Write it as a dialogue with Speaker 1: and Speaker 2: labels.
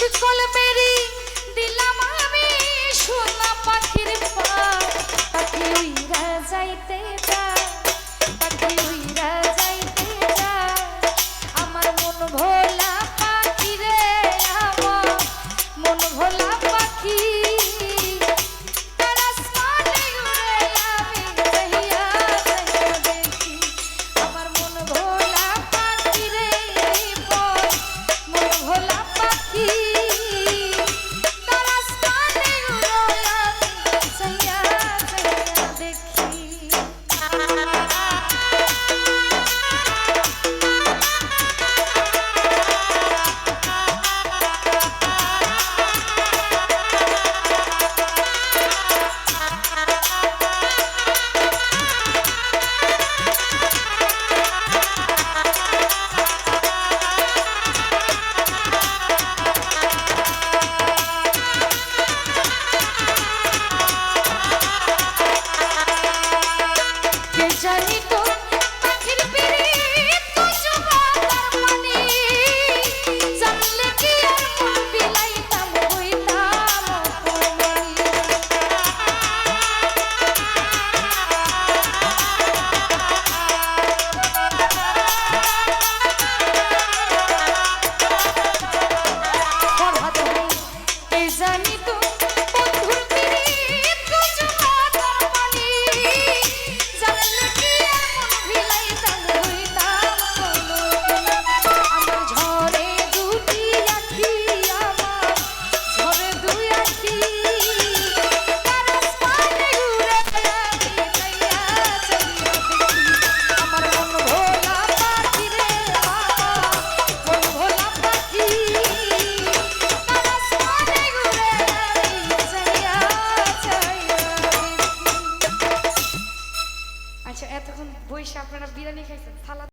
Speaker 1: শিকল মেরি দিলাম আমি সোনা পাখির পা পাখি উইরা যাইতে পা পাখি এতক্ষণ বইসে আপনারা বিরিয়ানি খাইছেন সালাদ